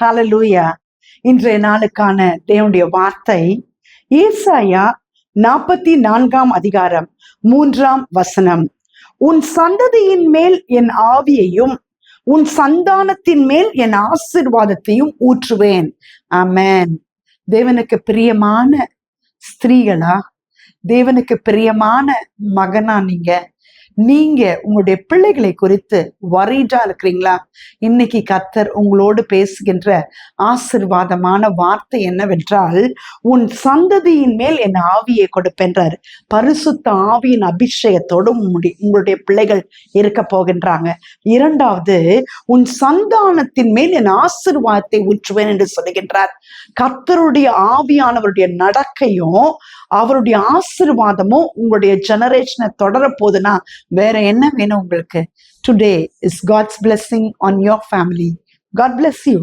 Hallelujah இன்றைய நாளுக்கான தேவனுடைய வார்த்தை ஏசாயா நாற்பத்தி நான்காம் அதிகாரம் மூன்றாம் வசனம். உன் சந்ததியின் மேல் என் ஆவியையும் உன் சந்தானத்தின் மேல் என் ஆசிர்வாதத்தையும் ஊற்றுவேன். ஆமேன். தேவனுக்கு பிரியமான ஸ்திரீகளா? தேவனுக்கு பிரியமான மகனா நீங்க? நீங்க உங்களுடைய பிள்ளைகளை குறித்து வரீடா இருக்கிறீங்களா? இன்னைக்கு கத்தர் உங்களோடு பேசுகின்ற ஆசிர்வாதமான வார்த்தை என்னவென்றால் உன் சந்ததியின் மேல் என் ஆவியை கொடுப்பென்றார் பரிசுத்த ஆவியின் அபிஷேகத்தோடு உங்களுடைய உங்களுடைய பிள்ளைகள் இருக்க போகின்றாங்க. இரண்டாவது உன் சந்தானத்தின் மேல் என் ஆசிர்வாதத்தை ஊற்றுவேன் என்று சொல்லுகின்றார். கத்தருடைய ஆவியானவருடைய நடக்கையும் அவருடைய ஆசிர்வாதமும் உங்களுடைய ஜெனரேஷனை தொடர போகுதுன்னா வேற என்ன வேணும் உங்களுக்கு today is God's blessing on your family God bless you